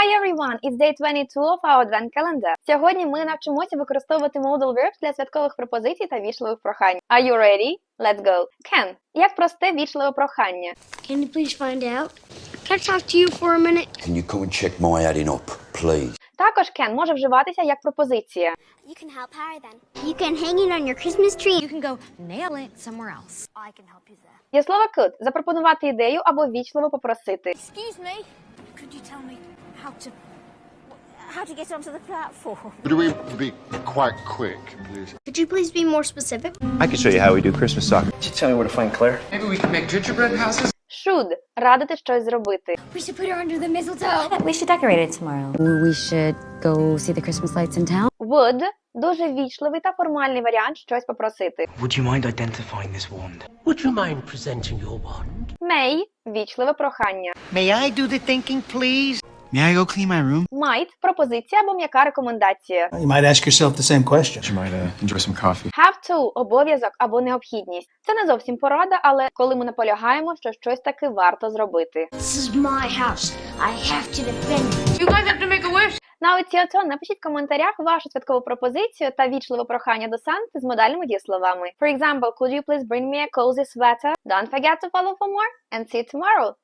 Hi everyone! It's day 22 of our Advent calendar. Сьогодні ми навчимося використовувати modal verbs для святкових пропозицій та вічливих прохань. Are you ready? Let's go. Can. Як просте вічливе прохання. Can you please find out? Can I talk to you for a minute? Can you come and check my adding up, please? Також can може вживатися як пропозиція. You can help Harry then. You can hang it on your Christmas tree. You can go nail it somewhere else. I can help you there. Є слово could – запропонувати ідею або вічливо попросити. Excuse me. Could you tell me how to how to get onto the platform? Could we be quite quick, please? Could you please be more specific? I can show you how we do Christmas soccer. Could you tell me where to find Claire? Maybe we can make gingerbread houses? Should – радити щось зробити. We should put her under the mistletoe. We should decorate it tomorrow. We should go see the Christmas lights in town. Would – дуже вічливий та формальний варіант щось попросити. Would you mind identifying this wand? Would you mind presenting your wand? May – вічливе прохання. May I do the thinking, please? May I go clean my room? Might – пропозиція або м'яка рекомендація. You might ask yourself the same question. You might uh, enjoy some coffee. Have to – обов'язок або необхідність. Це не зовсім порада, але коли ми наполягаємо, що щось таки варто зробити. This is my house. I have to defend it. You guys have to make a wish. На оці ото напишіть в коментарях вашу святкову пропозицію та вічливе прохання до Санти з модальними дієсловами. For example, could you please bring me a cozy sweater? Don't forget to follow for more and see you tomorrow.